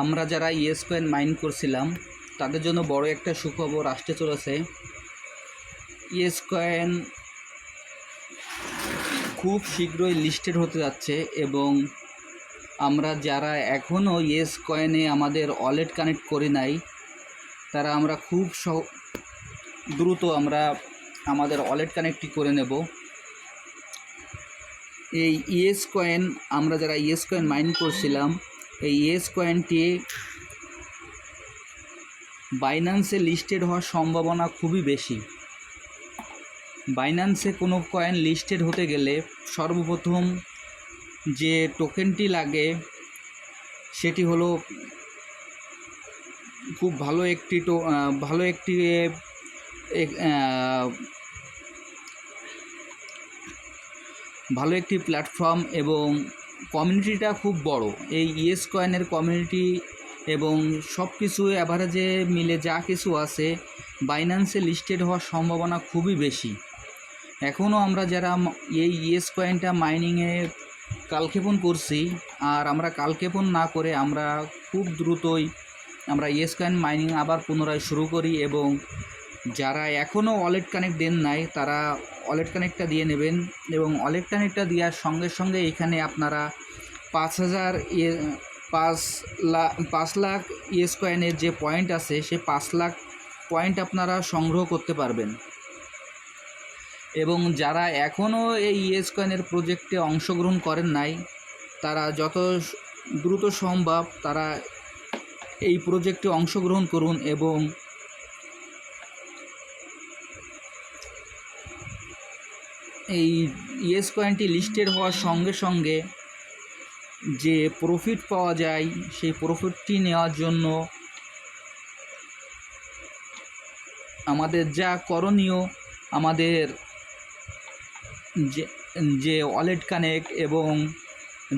আমরা যারা yes coin mine করছিলাম, তাদের জন্য বড় একটা সুখবর আসতে চলেছে। ইয়েস কয়েন খুব শীঘ্রই লিস্টেড হতে যাচ্ছে এবং আমরা যারা এখনও ইয়েস কয়েনে আমাদের ওয়ালেট কানেক্ট করি নাই, তারা আমরা খুব দ্রুত আমরা আমাদের ওয়ালেট কানেক্টটি করে নেব। এই ইয়েস কয়েন আমরা যারা ইয়েস কয়েন মাইন করছিলাম এই ইয়েস কয়েনটি বাইন্যান্সে লিস্টেড হওয়ার সম্ভাবনা খুবই বেশি। বাইন্যান্সে কোনো কয়েন লিস্টেড হতে গেলে সর্বপ্রথম যে টোকেনটি লাগে, সেটি হলো খুব ভালো একটি টো ভালো একটি ভালো একটি প্ল্যাটফর্ম এবং কমিউনিটিটা খুব বড়। এই ইয়েস কয়েনের কমিউনিটি এবং সব কিছু অ্যাভারেজে মিলে যা কিছু আছে বাইন্যান্সে লিস্টেড হওয়ার সম্ভাবনা খুবই বেশি। এখনও আমরা যারা এই ইয়েস কয়েনটা মাইনিংয়ে কালক্ষেপণ করছি, আর আমরা কালক্ষেপণ না করে আমরা খুব দ্রুতই আমরা ইয়েস কয়েন মাইনিং আবার পুনরায় শুরু করি এবং যারা এখনও ওয়ালেট কানেক্ট দেন নাই, তারা ওয়ালেট কানেক্টটা দিয়ে নেবেন এবং ওয়ালেট কানেক্টটা দেওয়ার সঙ্গে সঙ্গে এখানে আপনারা পাঁচ হাজার ইয়ে পাঁচ লাখ পাঁচ লাখ ইয়েস কয়েনের যে পয়েন্ট আছে, সে পাঁচ লাখ পয়েন্ট আপনারা সংগ্রহ করতে পারবেন। এবং যারা এখনও এই ইয়েস কয়েনের প্রজেক্টে অংশগ্রহণ করেন নাই, তারা যত দ্রুত সম্ভব তারা এই প্রজেক্টে অংশগ্রহণ করুন এবং এই ইয়েস কয়েনটি লিস্টেড হওয়ার সঙ্গে সঙ্গে যে প্রফিট পাওয়া যায়, সেই প্রফিটটি নেওয়ার জন্য আমাদের যা করণীয়, আমাদের যে যে ওয়ালেট কানেক্ট এবং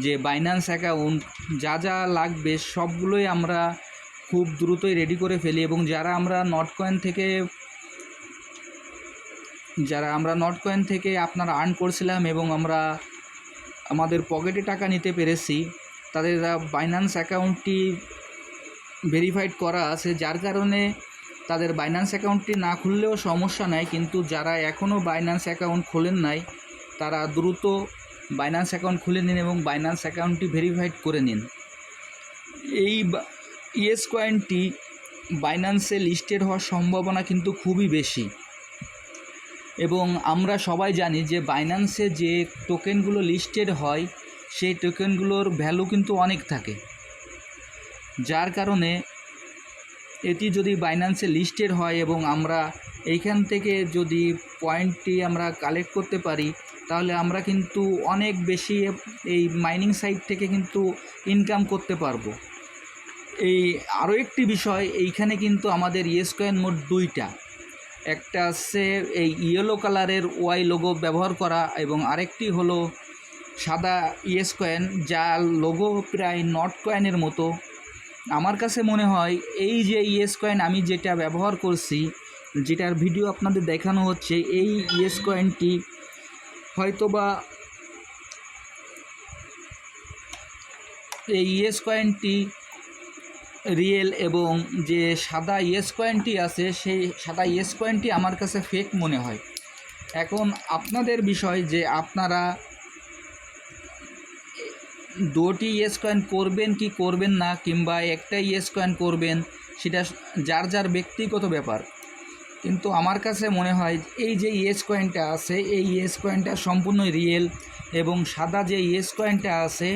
যে বাইন্যান্স অ্যাকাউন্ট, যা যা লাগবে সবগুলোই আমরা খুব দ্রুতই রেডি করে ফেলি এবং যারা আমরা নট কয়েন থেকে যারা আমরা নট কয়েন থেকে আপনারা আর্ন করছিলাম এবং আমরা আমাদের পকেটে টাকা নিতে পেরেছি, তাদের বাইন্যান্স অ্যাকাউন্টটি ভেরিফাইড করা আছে। যার কারণে তাদের বাইন্যান্স অ্যাকাউন্টটি না খুললেও সমস্যা নাই, কিন্তু যারা এখনও বাইন্যান্স অ্যাকাউন্ট খোলেন নাই, তারা দ্রুত বাইন্যান্স অ্যাকাউন্ট খুলে নিন এবং বাইন্যান্স অ্যাকাউন্টটি ভেরিফাইড করে নিন। এই ইয়েস কয়েনটি বাইন্যান্সে লিস্টেড হওয়ার সম্ভাবনা কিন্তু খুবই বেশি। এবং আমরা সবাই জানি যে বাইন্যান্সে যে টোকেনগুলো লিস্টেড হয়, সেই টোকেনগুলোর ভ্যালু কিন্তু অনেক থাকে। যার কারণে এটি যদি বাইন্যান্সে লিস্টেড হয় এবং আমরা এইখান থেকে যদি পয়েন্টটি আমরা কালেক্ট করতে পারি, তাহলে আমরা কিন্তু অনেক বেশি এই মাইনিং সাইট থেকে কিন্তু ইনকাম করতে পারব। এই আরও একটি বিষয়, এইখানে কিন্তু আমাদের ইয়েস কয়েন মোট দুইটা। একটা হচ্ছে এই ইয়েলো কালারের ওয়াই লোগো ব্যবহার করা এবং আরেকটি হলো সাদা ইয়েস কয়েন যার লোগো প্রায় নট কয়েনের মতো। আমার কাছে মনে হয় এই যে ইয়েস কয়েন আমি যেটা ব্যবহার করছি, যেটার ভিডিও আপনাদের দেখানো হচ্ছে, এই ইয়েস কয়েনটি হয়তোবা এই ইয়েস কয়েনটি রিয়েল এবং যে সাদা ইয়েস কয়েনটি আছে, সেই সাদা ইয়েস কয়েনটি আমার কাছে ফেক মনে হয়। এখন আপনাদের বিষয় যে আপনারা দুটি ইয়েস কয়েন করবেন কি করবেন না, কিংবা একটা ইয়েস কয়েন করবেন, সেটা যার যার ব্যক্তিগত ব্যাপার। কিন্তু আমার কাছে মনে হয় এই যে ইয়েস কয়েনটা আছে, এই ইয়েস কয়েনটা সম্পূর্ণ রিয়েল এবং সাদা যে ইয়েস কয়েনটা আছে,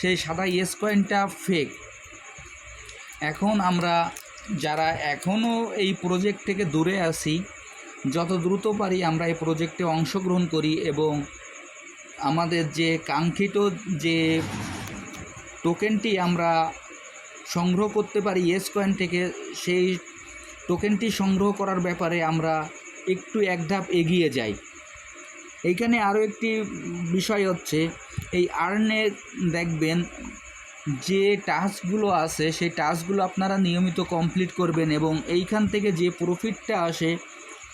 সেই সাদা ইয়েস কয়েনটা ফেক এখন আমরা যারা এখনও এই প্রজেক্ট থেকে দূরে আসি যত দ্রুত পারি আমরা এই প্রজেক্টে অংশগ্রহণ করি এবং আমাদের যে কাঙ্ক্ষিত যে টোকেনটি আমরা সংগ্রহ করতে পারি ইয়েস কয়েন থেকে, সেই টোকেনটি সংগ্রহ করার ব্যাপারে আমরা একটু এক ধাপ এগিয়ে যাই। এইখানে আরও একটি বিষয় হচ্ছে, এই আর্নে দেখবেন যে টাস্কগুলো আছে, সেই টাস্কগুলো আপনারা নিয়মিত কমপ্লিট করবেন এবং এইখান থেকে যে প্রফিটটা আসে,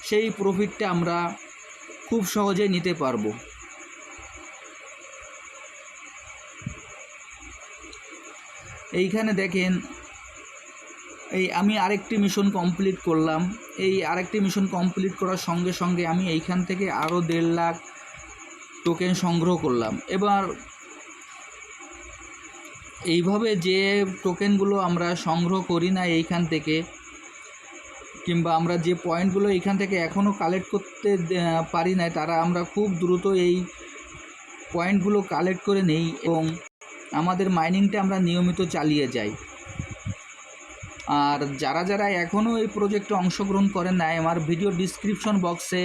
সেই প্রফিটটা আমরা খুব সহজে নিতে পারব। এইখানে দেখেন, এই আমি আরেকটি মিশন কমপ্লিট করলাম। এই আরেকটি মিশন কমপ্লিট করার সঙ্গে সঙ্গে আমি এইখান থেকে আরও দেড় লাখ টোকেন সংগ্রহ করলাম। এবার এইভাবে যে টোকেনগুলো আমরা সংগ্রহ করি না এইখান থেকে, কিংবা আমরা যে পয়েন্টগুলো এইখান থেকে এখনও কালেক্ট করতে পারি না তারা আমরা খুব দ্রুত এই পয়েন্টগুলো কালেক্ট করে নেই এবং আমাদের মাইনিংটা আমরা নিয়মিত চালিয়ে যাই। আর যারা যারা এখনও এই প্রজেক্টে অংশগ্রহণ করেন নাই, আমার ভিডিও ডিসক্রিপশন বক্সে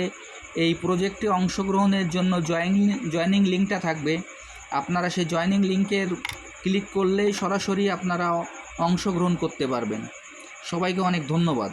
এই প্রজেক্টে অংশগ্রহণের জন্য জয়েনিং জয়েনিং লিঙ্কটা থাকবে। আপনারা সেই জয়েনিং লিঙ্কের ক্লিক করলেই সরাসরি আপনারা অংশগ্রহণ করতে পারবেন। সবাইকে অনেক ধন্যবাদ।